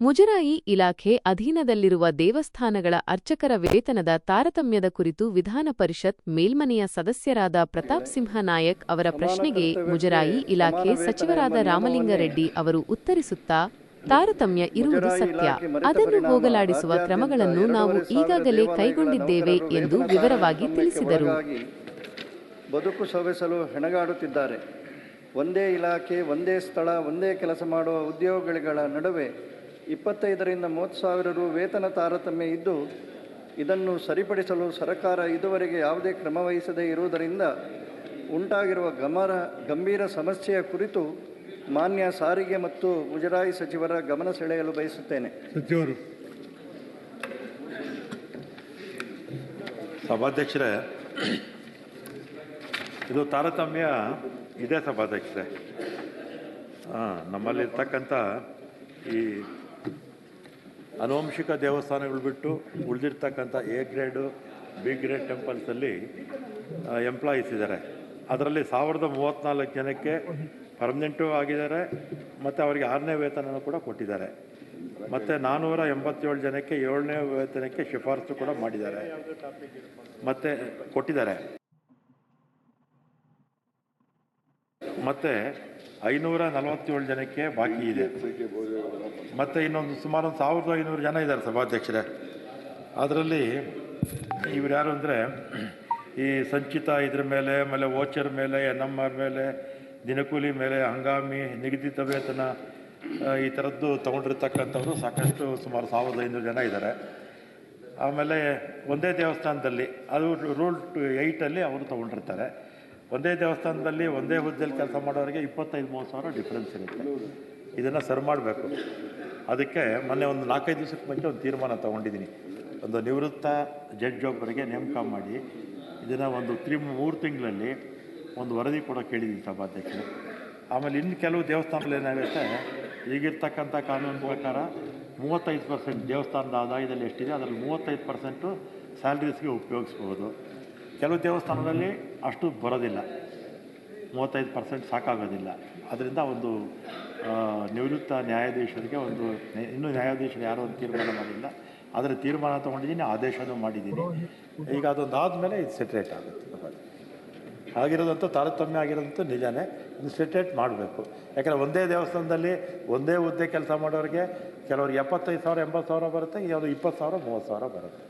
ಮುಜರಾಯಿ ಇಲಾಖೆ ಅಧೀನದಲ್ಲಿರುವ ದೇವಸ್ಥಾನಗಳ ಅರ್ಚಕರ ವೇತನದ ತಾರತಮ್ಯದ ಕುರಿತು ವಿಧಾನ ಪರಿಷತ್ ಮೇಲ್ಮನೆಯ ಸದಸ್ಯರಾದ ಪ್ರತಾಪ್ ಸಿಂಹ ನಾಯಕ್ ಅವರ ಪ್ರಶ್ನೆಗೆ ಮುಜರಾಯಿ ಇಲಾಖೆ ಸಚಿವರಾದ ರಾಮಲಿಂಗಾರೆಡ್ಡಿ ಅವರು ಉತ್ತರಿಸುತ್ತಾ, ತಾರತಮ್ಯ ಇರುವುದು ಸತ್ಯ. ಅದನ್ನು ಹೋಗಲಾಡಿಸುವ ಕ್ರಮಗಳನ್ನು ನಾವು ಈಗಾಗಲೇ ಕೈಗೊಂಡಿದ್ದೇವೆ ಎಂದು ವಿವರವಾಗಿ ತಿಳಿಸಿದರು. ಬದುಕು ಸವೆಸಲು ಹೆಣಗಾಡುತ್ತಿದ್ದಾರೆ. ಒಂದೇ ಇಲಾಖೆ, ಒಂದೇ ಸ್ಥಳ, ಒಂದೇ ಕೆಲಸ ಮಾಡುವ ಉದ್ಯೋಗಿಗಳ ನಡುವೆ ಇಪ್ಪತ್ತೈದರಿಂದ ಮೂವತ್ತು ಸಾವಿರ ರು ವೇತನ ತಾರತಮ್ಯ ಇದ್ದು ಇದನ್ನು ಸರಿಪಡಿಸಲು ಸರ್ಕಾರ ಇದುವರೆಗೆ ಯಾವುದೇ ಕ್ರಮ ವಹಿಸದೇ ಇರುವುದರಿಂದ ಉಂಟಾಗಿರುವ ಗಮನ ಗಂಭೀರ ಸಮಸ್ಯೆಯ ಕುರಿತು ಮಾನ್ಯ ಸಾರಿಗೆ ಮತ್ತು ಮುಜರಾಯಿ ಸಚಿವರ ಗಮನ ಸೆಳೆಯಲು ಬಯಸುತ್ತೇನೆ. ಸಚಿವರು. ಸಭಾಧ್ಯಕ್ಷರೇ ಇದು ತಾರತಮ್ಯ ಇದೆ ಸಭಾಧ್ಯಕ್ಷರೇ. ಹಾಂ ನಮ್ಮಲ್ಲಿರ್ತಕ್ಕಂಥ ಈ ಅನುವಂಶಿಕ ದೇವಸ್ಥಾನಗಳು ಬಿಟ್ಟು ಉಳಿದಿರ್ತಕ್ಕಂಥ ಎ ಗ್ರೇಡು ಬಿ ಗ್ರೇಡ್ ಟೆಂಪಲ್ಸಲ್ಲಿ ಎಂಪ್ಲಾಯೀಸ್ ಇದ್ದಾರೆ. ಅದರಲ್ಲಿ ಸಾವಿರದ ಮೂವತ್ತ್ನಾಲ್ಕು ಜನಕ್ಕೆ ಪರ್ಮನೆಂಟು ಆಗಿದ್ದಾರೆ, ಮತ್ತು ಅವರಿಗೆ ಆರನೇ ವೇತನ ಕೂಡ ಕೊಟ್ಟಿದ್ದಾರೆ. ಮತ್ತು ನಾನ್ನೂರ ಎಂಬತ್ತೇಳು ಜನಕ್ಕೆ ಏಳನೇ ವೇತನಕ್ಕೆ ಶಿಫಾರಸು ಕೂಡ ಮಾಡಿದ್ದಾರೆ. ಮತ್ತು ಕೊಟ್ಟಿದ್ದಾರೆ. ಮತ್ತು ಐನೂರ ನಲವತ್ತೇಳು ಜನಕ್ಕೆ ಬಾಕಿ ಇದೆ. ಮತ್ತು ಇನ್ನೊಂದು ಸುಮಾರು ಒಂದು ಸಾವಿರದ ಐನೂರು ಜನ ಇದ್ದಾರೆ ಸಭಾಧ್ಯಕ್ಷರೇ. ಅದರಲ್ಲಿ ಇವ್ರು ಯಾರು ಅಂದರೆ ಈ ಸಂಚಿತ ಇದ್ರ ಮೇಲೆ, ಆಮೇಲೆ ವೋಚರ್ ಮೇಲೆ ಎನ್ ಎಂ ಆರ್ ಮೇಲೆ, ದಿನಕೂಲಿ ಮೇಲೆ, ಹಂಗಾಮಿ, ನಿಗದಿತ ವೇತನ ಈ ಥರದ್ದು ತೊಗೊಂಡಿರ್ತಕ್ಕಂಥವ್ರು ಸಾಕಷ್ಟು ಸುಮಾರು ಸಾವಿರದ ಐನೂರು ಜನ ಇದ್ದಾರೆ. ಆಮೇಲೆ ಒಂದೇ ದೇವಸ್ಥಾನದಲ್ಲಿ ಅದು ರೂಲ್ ಟು ಏಯ್ಟಲ್ಲಿ ಅವರು ತೊಗೊಂಡಿರ್ತಾರೆ. ಒಂದೇ ದೇವಸ್ಥಾನದಲ್ಲಿ ಒಂದೇ ಹುದ್ದೆಯಲ್ಲಿ ಕೆಲಸ ಮಾಡೋರಿಗೆ ಇಪ್ಪತ್ತೈದು, ಮೂವತ್ತು ಸಾವಿರ ಡಿಫ್ರೆನ್ಸ್ ಇರುತ್ತೆ. ಇದನ್ನು ಸರಿ ಮಾಡಬೇಕು. ಅದಕ್ಕೆ ಮೊನ್ನೆ ಒಂದು ನಾಲ್ಕೈದು ದಿವಸಕ್ಕೆ ಮುಂಚೆ ಒಂದು ತೀರ್ಮಾನ ತೊಗೊಂಡಿದ್ದೀನಿ. ಒಂದು ನಿವೃತ್ತ ಜಡ್ಜ್ ಒಬ್ಬರಿಗೆ ನೇಮಕ ಮಾಡಿ, ಇದನ್ನು ಒಂದು ತ್ರೀ, ಮೂರು ತಿಂಗಳಲ್ಲಿ ಒಂದು ವರದಿ ಕೂಡ ಕೇಳಿದ್ದೀನಿ ಸಭಾಧ್ಯಕ್ಷರು. ಆಮೇಲೆ ಇನ್ನು ಕೆಲವು ದೇವಸ್ಥಾನಗಳು ಏನಾಗುತ್ತೆ, ಈಗಿರ್ತಕ್ಕಂಥ ಕಾನೂನು ಪ್ರಕಾರ ಮೂವತ್ತೈದು ಪರ್ಸೆಂಟ್ ದೇವಸ್ಥಾನದ ಆದಾಯದಲ್ಲಿ ಎಷ್ಟಿದೆ, ಅದರಲ್ಲಿ ಮೂವತ್ತೈದು ಪರ್ಸೆಂಟು ಸ್ಯಾಲ್ರೀಸ್ಗೆ ಉಪಯೋಗಿಸ್ಬೋದು. ಕೆಲವು ದೇವಸ್ಥಾನದಲ್ಲಿ ಅಷ್ಟು ಬರೋದಿಲ್ಲ. ಮೂವತ್ತೈದು ಪರ್ಸೆಂಟ್ ಸಾಕಾಗೋದಿಲ್ಲ. ಅದರಿಂದ ಒಂದು ನಿವೃತ್ತ ನ್ಯಾಯಾಧೀಶರಿಗೆ ಒಂದು, ಇನ್ನೂ ನ್ಯಾಯಾಧೀಶರು ಯಾರೋ ಒಂದು ತೀರ್ಮಾನ ಮಾಡಿಲ್ಲ. ಅದರ ತೀರ್ಮಾನ ತೊಗೊಂಡಿದ್ದೀನಿ, ಆದೇಶನೂ ಮಾಡಿದ್ದೀನಿ. ಈಗ ಅದೊಂದು ಆದಮೇಲೆ ಇದು ಸೆಟ್ರೇಟ್ ಆಗುತ್ತೆ ಆಗಿರೋದಂತೂ ತಾರತಮ್ಯ ಆಗಿರೋದಂತೂ ನಿಜಾನೇ ಇದು ಸೆಟ್ರೇಟ್ ಮಾಡಬೇಕು. ಯಾಕಂದರೆ ಒಂದೇ ದೇವಸ್ಥಾನದಲ್ಲಿ ಒಂದೇ ಹುದ್ದೆ ಕೆಲಸ ಮಾಡೋರಿಗೆ ಕೆಲವ್ರಿಗೆ ಎಪ್ಪತ್ತೈದು ಸಾವಿರ, ಎಂಬತ್ತು ಸಾವಿರ ಬರುತ್ತೆ ಯಾವುದು ಇಪ್ಪತ್ತು ಸಾವಿರ, ಮೂವತ್ತು ಸಾವಿರ ಬರುತ್ತೆ.